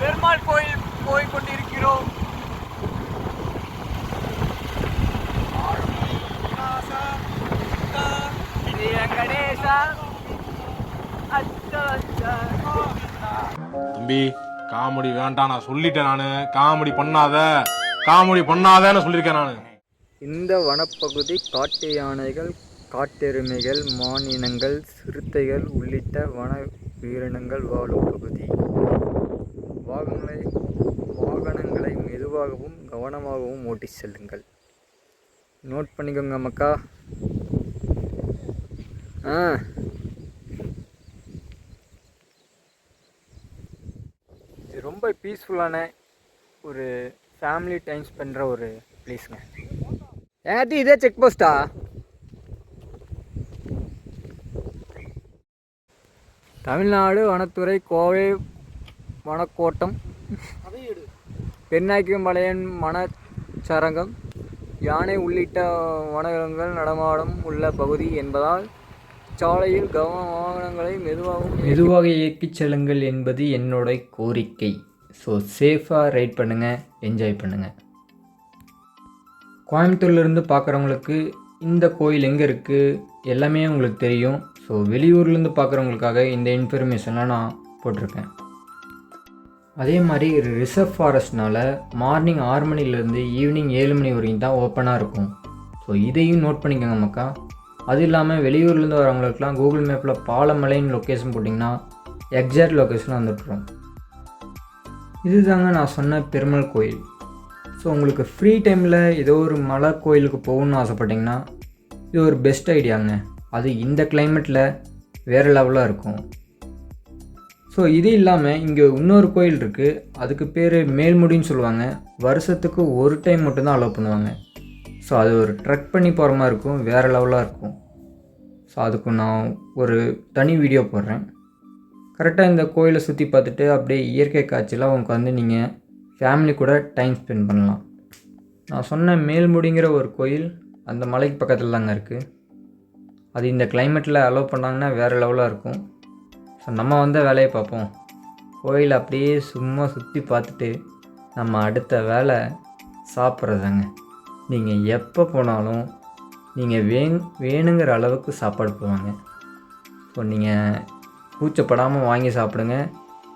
பெருமாள் கோயில் போய் கொண்டிருக்கிறோம் தம்பி காமெடி வேண்டாம் நான் சொல்லிட்டேன் நானு. காமெடி பண்ணாத. காமெடி பண்ணாதன்னு சொல்லியிருக்கேன் நானு. இந்த வனப்பகுதி காட்டு யானைகள் காட்டெருமைகள் மானினங்கள் சிறுத்தைகள் உள்ளிட்ட வன உயிரினங்கள் வாழும் பகுதி. வாகனங்களை வாகனங்களை மெதுவாகவும் கவனமாகவும் ஓட்டி செல்லுங்கள். நோட் பண்ணிக்கோங்க மக்கா ஆ. இது ரொம்ப பீஸ்ஃபுல்லான ஒரு ஃபேமிலி டைம் ஸ்பெண்ட்ற ஒரு பிளேஸுங்க ஏத்தி இதே செக் போஸ்ட்டா தமிழ்நாடு வனத்துறை கோவை வனக்கோட்டம் பெண்ணாக்கியம்பாளையம் வனச்சரகம் யானை உள்ளிட்ட வனவிலங்குகள் நடமாடும் உள்ள பகுதி என்பதால் சாலையில் கவன வாகனங்களை மெதுவாகவும் மெதுவாக இயக்கிச் செல்லுங்கள் என்பது என்னோட கோரிக்கை. ஸோ சேஃபாக ரைட் பண்ணுங்கள் என்ஜாய் பண்ணுங்கள் கோயம்புத்தூர்லேருந்து பார்க்குறவங்களுக்கு இந்த கோயில் எங்கே இருக்குது எல்லாமே உங்களுக்கு தெரியும். ஸோ வெளியூர்லேருந்து பார்க்குறவங்களுக்காக இந்த இன்ஃபர்மேஷன்லாம் நான் போட்டிருக்கேன். அதே மாதிரி ரிசர்வ் ஃபாரஸ்ட்னால மார்னிங் ஆறு மணிலேருந்து ஈவினிங் ஏழு மணி வரைக்கும் தான் ஓப்பனாக இருக்கும். ஸோ இதையும் நோட் பண்ணிக்கோங்க மக்கா அது இல்லாமல் வெளியூர்லேருந்து வரவங்களுக்குலாம் கூகுள் மேப்பில் பாலமலைன்னு லொக்கேஷன் போட்டிங்கன்னா எக்ஸாக்ட் லொக்கேஷன் வந்துட்டுரும் இதுதாங்க நான் சொன்ன பெருமாள் கோயில். ஸோ உங்களுக்கு ஃப்ரீ டைமில் ஏதோ ஒரு மலை கோயிலுக்கு போகணுன்னு ஆசைப்பட்டிங்கன்னா இது ஒரு பெஸ்ட் ஐடியாங்க அது இந்த கிளைமேட்டில் வேறு லெவலாக இருக்கும். ஸோ இது இல்லாமல் இங்கே இன்னொரு கோயில் இருக்குது அதுக்கு பேர் மேல்முடின்னு சொல்லுவாங்க. வருஷத்துக்கு ஒரு டைம் மட்டும்தான் அலோவ் பண்ணுவாங்க. ஸோ அது ஒரு ட்ரெக் பண்ணி போகிற மாதிரி இருக்கும். வேறு லெவலாக இருக்கும். ஸோ அதுக்கு நான் ஒரு தனி வீடியோ போடுறேன். கரெக்டாக இந்த கோயிலை சுற்றி பார்த்துட்டு அப்படியே இயற்கை காட்சியெலாம் உங்களுக்கு வந்து நீங்கள் ஃபேமிலி கூட டைம் ஸ்பெண்ட் பண்ணலாம். நான் சொன்ன மேல்முடிங்கிற ஒரு கோயில் அந்த மலைக்கு பக்கத்தில் தாங்க இருக்குது அது இந்த கிளைமேட்டில் அலோவ் பண்ணாங்கன்னா வேறு லெவலாக இருக்கும். ஸோ நம்ம வந்த வேலையை பார்ப்போம். கோயில் அப்படியே சும்மா சுற்றி பார்த்துட்டு நம்ம அடுத்த வேலை சாப்பிட்றதாங்க. நீங்கள் எப்போ போனாலும் நீங்கள் வேங் வேணுங்கிற அளவுக்கு சாப்பாடு போவாங்க. ஸோ நீங்கள் கூச்சப்படாமல் வாங்கி சாப்பிடுங்க.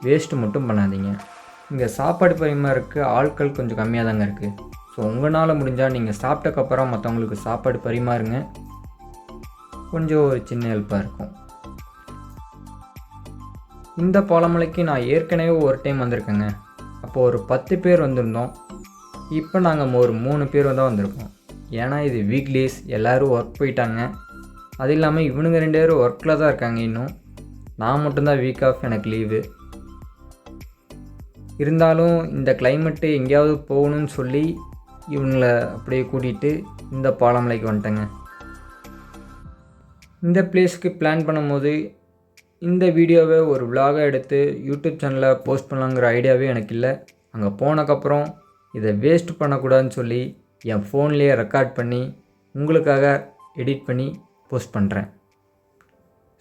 வேஸ்ட்டு மட்டும் பண்ணாதீங்க. இங்கே சாப்பாடு பரிமாறக்கு ஆட்கள் கொஞ்சம் கம்மியாக தாங்க இருக்குது ஸோ உங்களால் முடிஞ்சால் நீங்கள் சாப்பிட்டக்கப்புறம் மற்றவங்களுக்கு சாப்பாடு பரிமாறுங்க. கொஞ்சம் ஒரு சின்ன ஹெல்ப்பாக இருக்கும். இந்த பாலமலைக்கு நான் ஏற்கனவே ஒரு டைம் வந்திருக்கேங்க. அப்போது ஒரு பத்து பேர் வந்திருந்தோம். இப்போ நாங்கள் ஒரு மூணு பேர் தான் வந்திருக்கோம் ஏன்னா இது வீக்லீஸ் எல்லோரும் ஒர்க் போயிட்டாங்க. அது இல்லாமல் இவனுங்க ரெண்டு பேரும் ஒர்க்கில் தான் இருக்காங்க இன்னும். நான் மட்டும்தான் வீக் ஆஃப் எனக்கு லீவு இருந்தாலும் இந்த கிளைமேட்டு எங்கேயாவது போகணும்னு சொல்லி இவங்களை அப்படியே கூட்டிகிட்டு இந்த பாலமலைக்கு வந்துட்டேங்க. இந்த பிளேஸ்க்கு பிளான் பண்ணும்போது இந்த வீடியோவை ஒரு விலாகாக எடுத்து யூடியூப் சேனலில் போஸ்ட் பண்ணலாங்கிற ஐடியாவே எனக்கு இல்லை அங்கே போனக்கப்புறம் இதை வேஸ்ட் பண்ணக்கூடாதுன்னு சொல்லி என் ஃபோன்லேயே ரெக்கார்ட் பண்ணி உங்களுக்காக எடிட் பண்ணி போஸ்ட் பண்ணுறேன்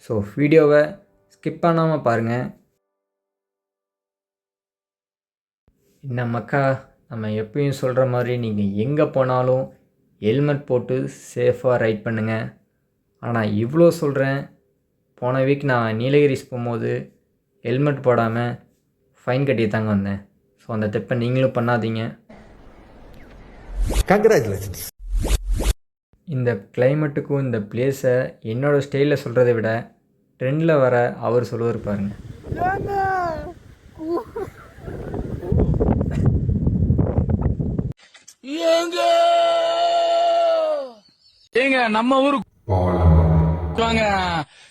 ஸோ வீடியோவை ஸ்கிப் பண்ணாமல் பாருங்கள் என்ன மக்கா நம்ம எப்பயும் சொல்கிற மாதிரி நீங்கள் எங்கே போனாலும் ஹெல்மெட் போட்டு சேஃபாக ரைட் பண்ணுங்கள் ஆனால் இவ்வளோ சொல்கிறேன் போன வீக் நான் நீலகிரிஸ் போகும்போது ஹெல்மெட் போடாமல் ஃபைன் கட்டி தாங்க வந்தேன். ஸோ அந்த தப்பை நீங்களும் பண்ணாதீங்க. Congratulations. இந்த கிளைமேட்டுக்கும் இந்த பிளேஸை என்னோடய ஸ்டைலில் சொல்கிறத விட ட்ரெண்டில் வர அவர் சொல்லுவார் பாருங்க. ஏங்க நம்ம ஊருக்கு வாங்க.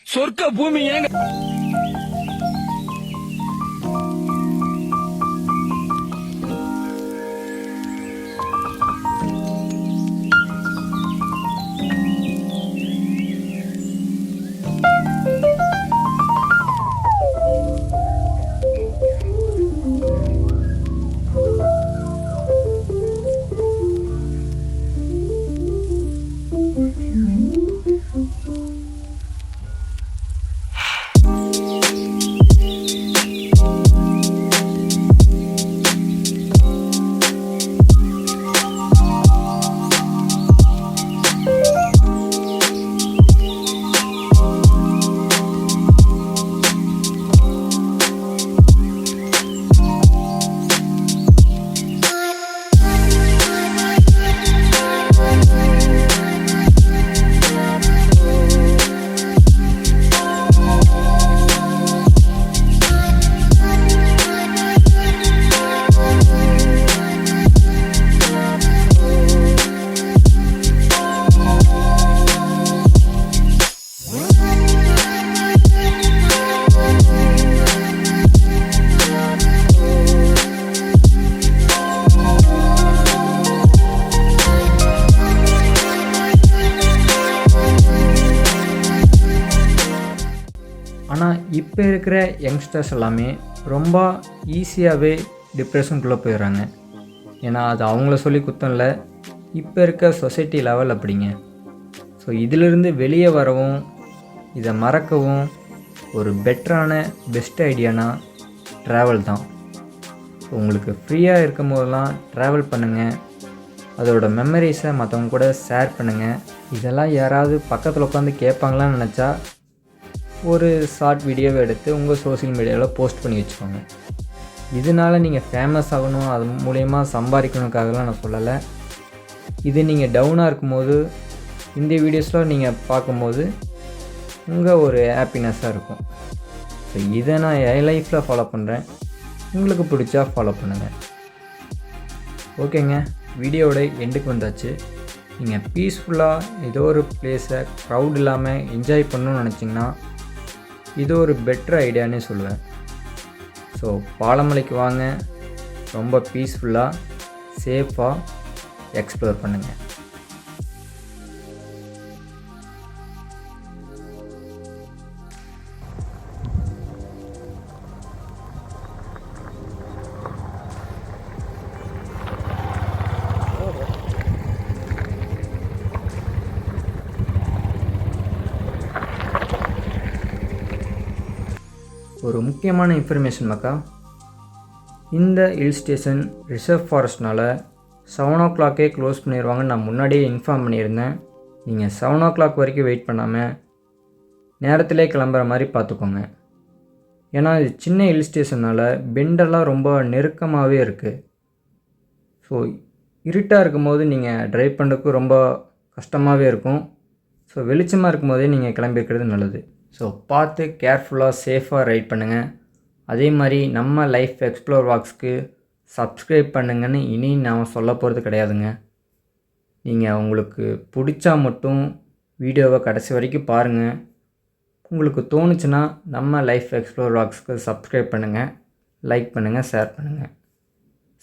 சொர்க்க பூமி ஏங்க இப்போ இருக்கிற யங்ஸ்டர்ஸ் எல்லாமே ரொம்ப ஈஸியாகவே டிப்ரெஷனுக்குள்ளே போயிடுறாங்க. ஏன்னா அது அவங்கள சொல்லி குத்தம் இல்லை. இப்போ இருக்க சொசைட்டி லெவல் அப்படிங்க. ஸோ இதிலிருந்து வெளியே வரவும் இதை மறக்கவும் ஒரு பெட்டரான பெஸ்ட் ஐடியானா ட்ராவல் தான். உங்களுக்கு ஃப்ரீயாக இருக்கும் போதெல்லாம் ட்ராவல் பண்ணுங்கள் அதோட மெமரிஸை மற்றவங்க கூட ஷேர் பண்ணுங்கள் இதெல்லாம் யாராவது பக்கத்தில் உட்காந்து கேட்பாங்களான்னு நினச்சா ஒரு ஷார்ட் வீடியோவை எடுத்து உங்கள் சோஷியல் மீடியாவில் போஸ்ட் பண்ணி வச்சுக்கோங்க. இதனால் நீங்கள் ஃபேமஸ் ஆகணும் அது மூலயமா சம்பாதிக்கணுக்காகலாம் நான் சொல்லலை. இது நீங்கள் டவுனாக இருக்கும்போது இந்த வீடியோஸ்லாம் நீங்கள் பார்க்கும்போது உங்கள் ஒரு ஹாப்பினஸ்ஸாக இருக்கும். ஸோ இதை நான் என் லைஃப்பில் ஃபாலோ பண்ணுறேன் உங்களுக்கு பிடிச்சா ஃபாலோ பண்ணுங்கள் ஓகேங்க வீடியோவோட எண்டுக்கு வந்தாச்சு. நீங்கள் பீஸ்ஃபுல்லாக ஏதோ ஒரு பிளேஸை க்ரௌட் இல்லாமல் என்ஜாய் பண்ணணும்னு நினச்சிங்கன்னா இது ஒரு பெட்டர் ஐடியானே சொல்லுவேன். ஸோ பாலமலைக்கு வாங்க. ரொம்ப பீஸ்ஃபுல்லாக சேஃபாக எக்ஸ்ப்ளோர் பண்ணுங்கள் ஒரு முக்கியமான இன்ஃபர்மேஷன் மக்கா? இந்த ஹில் ஸ்டேஷன் ரிசர்வ் ஃபாரஸ்ட்னால் செவன் ஓ கிளாக்கே க்ளோஸ் பண்ணிடுவாங்கன்னு நான் முன்னாடியே இன்ஃபார்ம் பண்ணியிருந்தேன். நீங்கள் செவன் ஓ கிளாக் வரைக்கும் வெயிட் பண்ணாமல் நேரத்திலே கிளம்புற மாதிரி பார்த்துக்கோங்க. ஏன்னா இது சின்ன ஹில் ஸ்டேஷனால் பெண்டெல்லாம் ரொம்ப நெருக்கமாகவே இருக்குது ஸோ இருட்டாக இருக்கும்போது நீங்கள் ட்ரைவ் பண்ணுறதுக்கு ரொம்ப கஷ்டமாகவே இருக்கும். ஸோ வெளிச்சமாக இருக்கும்போதே நீங்கள் கிளம்பிக்கிறது நல்லது. ஸோ பார்த்து கேர்ஃபுல்லாக சேஃபாக ரைட் பண்ணுங்கள் அதே மாதிரி நம்ம லைஃப் எக்ஸ்ப்ளோர் வாக்ஸ்க்கு சப்ஸ்கிரைப் பண்ணுங்கன்னு இனி நான் சொல்ல போகிறது கிடையாதுங்க. நீங்கள் உங்களுக்கு பிடிச்சா மட்டும் வீடியோவை கடைசி வரைக்கும் பாருங்கள் உங்களுக்கு தோணுச்சுன்னா நம்ம லைஃப் எக்ஸ்ப்ளோர் வாக்ஸ்க்கு சப்ஸ்கிரைப் பண்ணுங்கள் லைக் பண்ணுங்கள் ஷேர் பண்ணுங்கள்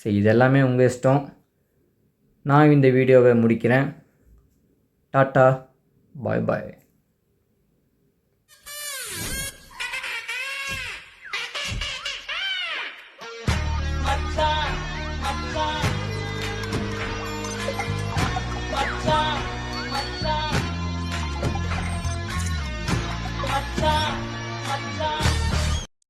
சரி இதெல்லாமே உங்கள் இஷ்டம். நான் இந்த வீடியோவை முடிக்கிறேன். டாட்டா பாய் பாய்